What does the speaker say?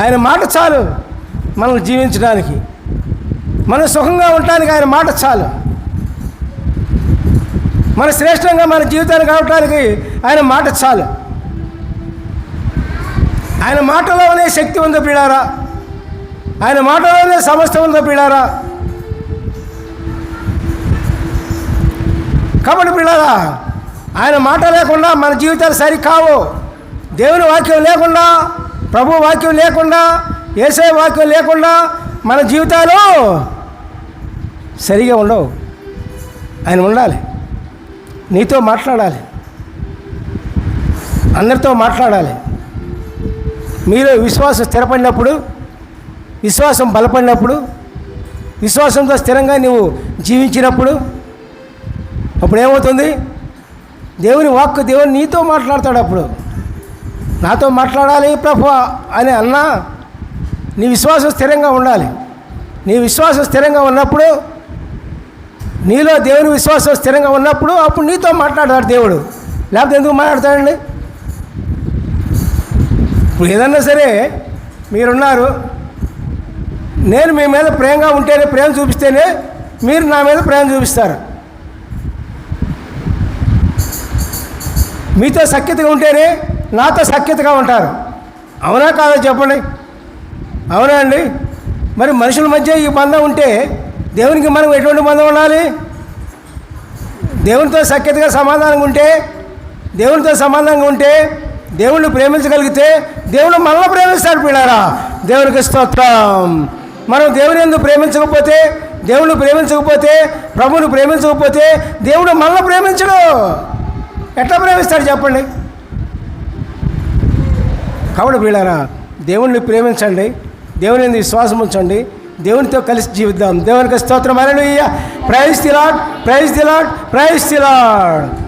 ఆయన మాట చాలు మనం జీవించడానికి. మనం సుఖంగా ఉండటానికి ఆయన మాట చాలు. మన శ్రేష్టంగా మన జీవితాన్ని కావటానికి ఆయన మాట చాలు. ఆయన మాటలోనే శక్తి ఉందో పీడారా ఆయన మాటలోనే సమస్త ఉందో పీడారా కాబట్టి పిల్లరా ఆయన మాట లేకుండా మన జీవితాలు సరికావు. దేవుని వాక్యం లేకుండా ప్రభు వాక్యం లేకుండా ఏసే వాక్యం లేకుండా మన జీవితాలు సరిగా ఉండవు. ఆయన ఉండాలి. నీతో మాట్లాడాలి. అందరితో మాట్లాడాలి. మీరు విశ్వాసం స్థిరపడినప్పుడు విశ్వాసం బలపడినప్పుడు విశ్వాసంతో స్థిరంగా నువ్వు జీవించినప్పుడు అప్పుడు ఏమవుతుంది దేవుని వాక్కు దేవుని నీతో మాట్లాడతాడు అప్పుడు. నాతో మాట్లాడాలి ప్రభు అని అన్నా నీ విశ్వాసం స్థిరంగా ఉండాలి. నీ విశ్వాసం స్థిరంగా ఉన్నప్పుడు నీలో దేవుని విశ్వాసం స్థిరంగా ఉన్నప్పుడు అప్పుడు నీతో మాట్లాడతాడు దేవుడు. లేకపోతే ఎందుకు మాట్లాడతాడండి? ఇప్పుడు ఏదన్నా సరే మీరున్నారు నేను మీ మీద ప్రేమగా ఉంటేనే ప్రేమ చూపిస్తేనే మీరు నా మీద ప్రేమ చూపిస్తారు. మీతో సఖ్యతగా ఉంటేనే నాతో సఖ్యతగా ఉంటారు. అవునా కాదో చెప్పండి. అవునా అండి? మరి మనుషుల మధ్య ఈ బంధం ఉంటే దేవునికి మనం ఎటువంటి బంధం ఉండాలి? దేవునితో సఖ్యతగా సమాధానంగా ఉంటే దేవునితో సమాధానంగా ఉంటే దేవుణ్ణి ప్రేమించగలిగితే దేవుడు మనల్ని ప్రేమిస్తాడు పిల్లారా. దేవునికి స్తోత్రం. మనం దేవుని ఎందుకు ప్రేమించకపోతే దేవుణ్ణి ప్రేమించకపోతే ప్రభువుని ప్రేమించకపోతే దేవుడు మనల్ని ప్రేమించడు. ఎట్లా ప్రేమిస్తాడు చెప్పండి? కాబట్టి వీళ్ళారా దేవుణ్ణి ప్రేమించండి దేవుని విశ్వాసం ఉంచండి దేవునితో కలిసి జీవిద్దాం. దేవునికి స్తోత్రం. అరలు praise the Lord praise the Lord praise the Lord